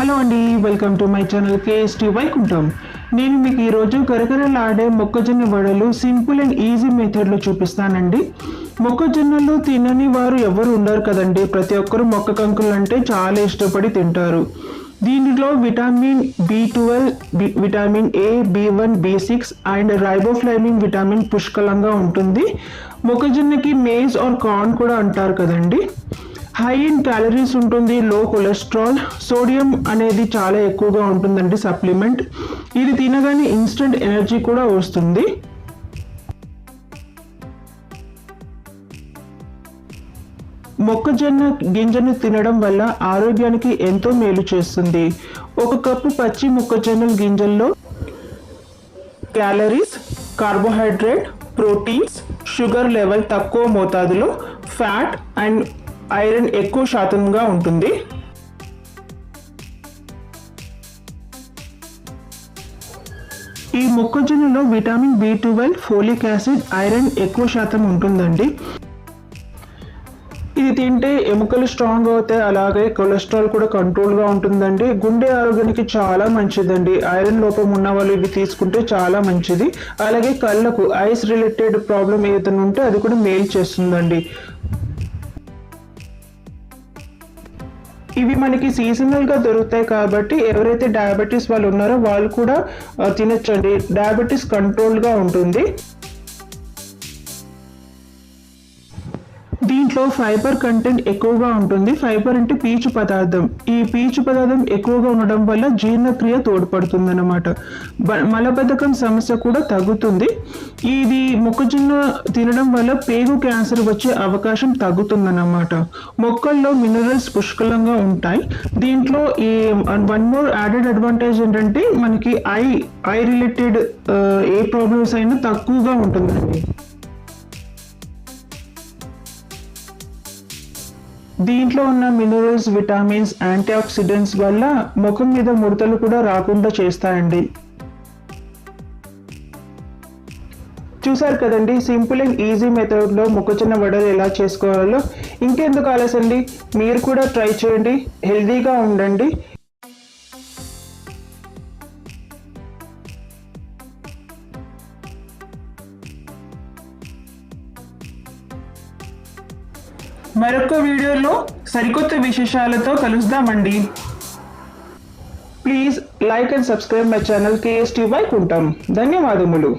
Hello అండి welcome to my channel KST Vaikuntham. నేను మీకు ఈరోజు కరకరలాడే మొక్కజొన్న వడలు సింపుల్ అండ్ ఈజీ మెథడ్లో చూపిస్తానండి. మొక్కజొన్నలు తినని వారు ఎవరు ఉండరు కదండి. ప్రతి ఒక్కరు మొక్క కంకులు అంటే చాలా ఇష్టపడి తింటారు. దీనిలో vitamin B twelve vitamin A B one B six and riboflavin vitamin పుష్కలంగా ఉంటుంది. మొక్కజొన్నకి మేజ్ ఆర్ కార్న్ కూడా అంటారు కదండి. హై ఇన్ క్యాలరీస్ ఉంటుంది లో కొలెస్ట్రాల్ సోడియం అనేది చాలా ఎక్కువగా ఉంటుందండి సప్లిమెంట్. ఇది తినగానే ఇన్స్టెంట్ ఎనర్జీ కూడా వస్తుంది. మొక్కజొన్న గింజను తినడం వల్ల ఆరోగ్యానికి ఎంతో మేలు చేస్తుంది. ఒక కప్పు పచ్చి మొక్కజొన్న గింజల్లో calories carbohydrate proteins sugar level తక్కువ మోతాదులో ఫ్యాట్ అండ్ ఐరన్ ఎక్కువ శాతంగా ఉంటుంది. ఈ మొక్కజొన్నలో vitamin B twelve folic acid iron ఎక్కువ శాతం ఉంటుందండి. ఇది తింటే ఎముకలు స్ట్రాంగ్ అవుతాయి అలాగే కొలెస్ట్రాల్ కూడా కంట్రోల్గా ఉంటుందండి. గుండె ఆరోగ్యానికి చాలా మంచిదండి. ఐరన్ లోపం ఉన్న వాళ్ళు ఇవి తీసుకుంటే చాలా మంచిది. అలాగే కళ్ళకు ఐస్ రిలేటెడ్ ప్రాబ్లం ఏదైనా ఉంటే అది కూడా మేలు చేస్తుందండి. ఇవి మనకి సీజనల్గా దొరుకుతాయి కాబట్టి ఎవరైతే డయాబెటీస్ వాళ్ళు ఉన్నారో వాళ్ళు కూడా తినచ్చండి. డయాబెటీస్ కంట్రోల్గా ఉంటుంది. దీంట్లో ఫైబర్ కంటెంట్ ఎక్కువగా ఉంటుంది. ఫైబర్ అంటే పీచు పదార్థం. ఈ పీచు పదార్థం ఎక్కువగా ఉండడం వల్ల జీర్ణక్రియ తోడ్పడుతుంది అనమాట మలబద్ధకం సమస్య కూడా తగ్గుతుంది. ఇది మొక్కజొన్న తినడం వల్ల పేగు క్యాన్సర్ వచ్చే అవకాశం తగ్గుతుందన్నమాట. మొక్కల్లో మినరల్స్ పుష్కలంగా ఉంటాయి. దీంట్లో ఈ వన్ మోర్ యాడెడ్ అడ్వాంటేజ్ ఏంటంటే మనకి ఐ ఐ రిలేటెడ్ ఏ ప్రాబ్లమ్స్ అయినా తక్కువగా ఉంటుందండి. దీంట్లో ఉన్న మినరల్స్ విటమిన్స్ యాంటీ ఆక్సిడెంట్స్ వల్ల ముఖం మీద ముడతలు కూడా రాకుండా చేస్తాయండి. చూసారు కదండి సింపుల్ అండ్ ఈజీ మెథడ్లో మొక్కజొన్న వడలు ఎలా చేసుకోవాలో. ఇంకెందుకు ఆలస్యండి మీరు కూడా ట్రై చేయండి హెల్తీగా ఉండండి. మరొక వీడియోలో సరికొత్త విశేషాలతో కలుద్దామండి please like and subscribe my channel KST కుంటాం ధన్యవాదములు.